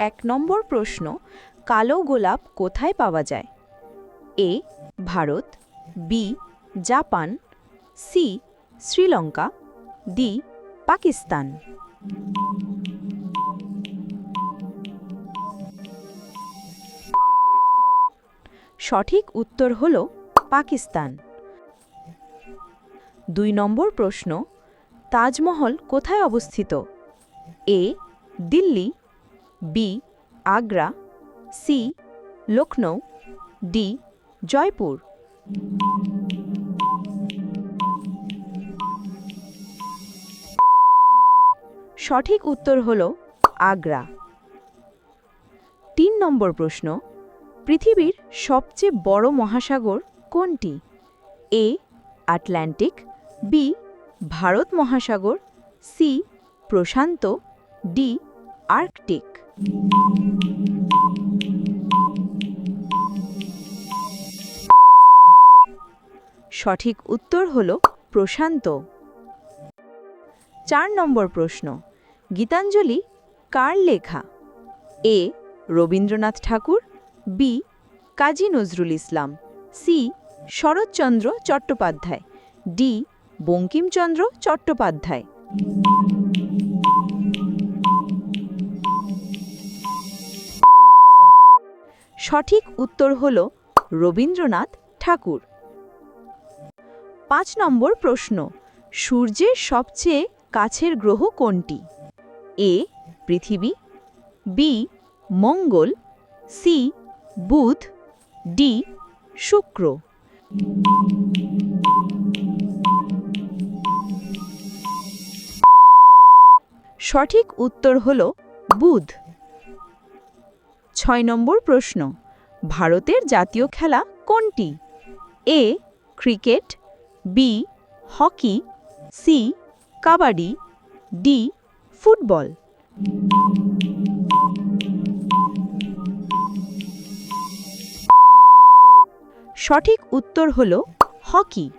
এক নম্বর প্রশ্ন, কালো গোলাপ কোথায় পাওয়া যায়? A, Bharat, B, Japan, C, Sri Lanka, D, Pakistan. সঠিক উত্তর হল পাকিস্তান। দুই নম্বর প্রশ্ন, তাজমহল কোথায় অবস্থিত? A, Delhi B Agra C Lucknow D Jaipur সঠিক উত্তর হল আগ্রা। তিন নম্বর প্রশ্ন, পৃথিবীর সবচেয়ে বড় মহাসাগর কোনটি? এ আটলান্টিক বি ভারত মহাসাগর সি প্রশান্ত ডি আর্কটিক। সঠিক উত্তর হল প্রশান্ত। চার নম্বর প্রশ্ন, গীতাঞ্জলি কার লেখা? A, Rabindranath Tagore, B, Kazi Nazrul Islam, C, Sarat Chandra Chattopadhyay, D, Bankim Chandra Chattopadhyay. সঠিক উত্তর হল রবীন্দ্রনাথ ঠাকুর। পাঁচ নম্বর প্রশ্ন, সূর্যের সবচেয়ে কাছের গ্রহ কোনটি? এ, পৃথিবী, বি, মঙ্গল, সি, বুধ, ডি, শুক্র। সঠিক উত্তর হল বুধ। ছয় নম্বর প্রশ্ন, ভারতের জাতীয় খেলা কোনটি? A, cricket, B, hockey, C, kabaddi, D, football. সঠিক উত্তর হল হকি।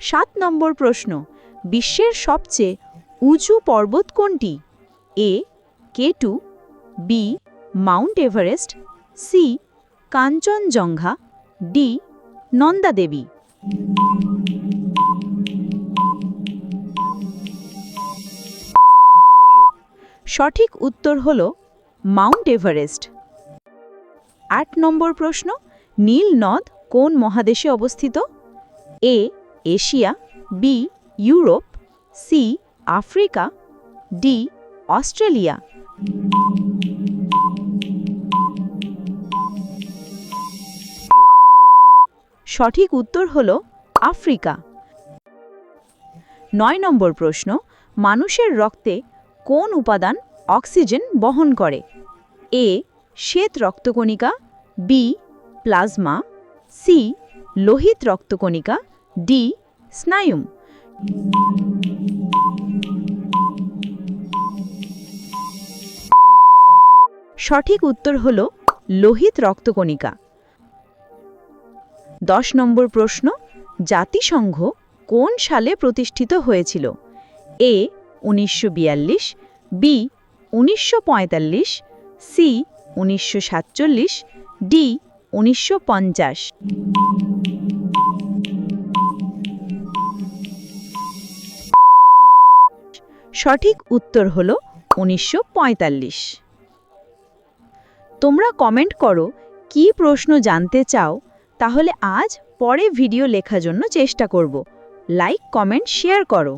সাত নম্বর প্রশ্ন, বিশ্বের সবচেয়ে উঁচু পর্বত কোনটি? A, K two, B mount Everest C Kanchenjunga D Nanda Devi সঠিক উত্তর হল মাউন্ট এভারেস্ট। আট নম্বর প্রশ্ন, নীল নদ কোন মহাদেশে অবস্থিত? A Asia B Europe C Africa D Australia. সঠিক উত্তর হল আফ্রিকা। নয় নম্বর প্রশ্ন, মানুষের রক্তে কোন উপাদান অক্সিজেন বহন করে? এ, শ্বেত রক্তকণিকা, বি, প্লাজমা, সি, লোহিত রক্তকণিকা, ডি, স্নায়ুম। সঠিক উত্তর হল লোহিত রক্তকণিকা। দশ নম্বর প্রশ্ন, জাতিসংঘ কোন সালে প্রতিষ্ঠিত হয়েছিল? এ, উনিশশো বিয়াল্লিশ, বি, উনিশশো পঁয়তাল্লিশ, সি, উনিশশো সাতচল্লিশ ডি উনিশশো পঞ্চাশ। সঠিক উত্তর হল উনিশশো পঁয়তাল্লিশ। তোমরা কমেন্ট করো, কি প্রশ্ন জানতে চাও তাহলে আজ পরে ভিডিও লেখার জন্য চেষ্টা করব। লাইক কমেন্ট শেয়ার করো।